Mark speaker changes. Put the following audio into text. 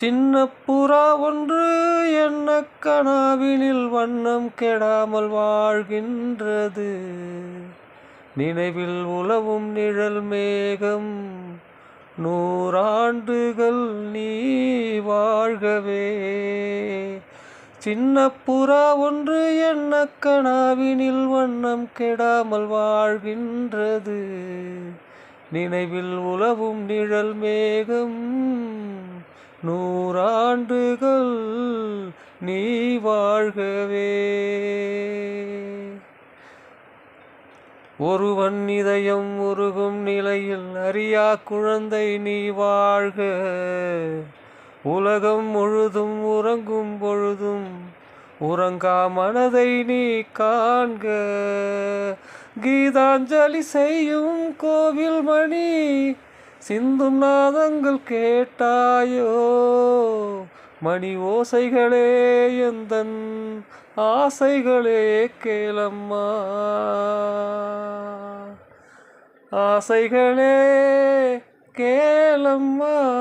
Speaker 1: சின்ன புறா ஒன்று என்ன கனாவினில் வண்ணம் கெடாமல் வாழ்கின்றது. நினைவில் உலவும் நிழல் மேகம் நூறாண்டுகள் நீ வாழ்கவே. சின்ன புறா ஒன்று என்ன கனாவினில் வண்ணம் கெடாமல் வாழ்கின்றது. நினைவில் உலவும் நிழல் மேகம் நூறாண்டுகள் நீ வாழ்கவே. ஒருவன் இதயம் உருகும் நிலையில் அறியா குழந்தை நீ வாழ்க. உலகம் முழுதும் உறங்கும் பொழுதும் உறங்கா மனதை நீ காண்க. கீதாஞ்சலி செய்யும் கோவில் மணி சிந்தும் நாதங்கள் கேட்டாயோ? மணி ஓசைகளே எந்தன் ஆசைகளே கேளம்மா? ஆசைகளே கேளம்மா?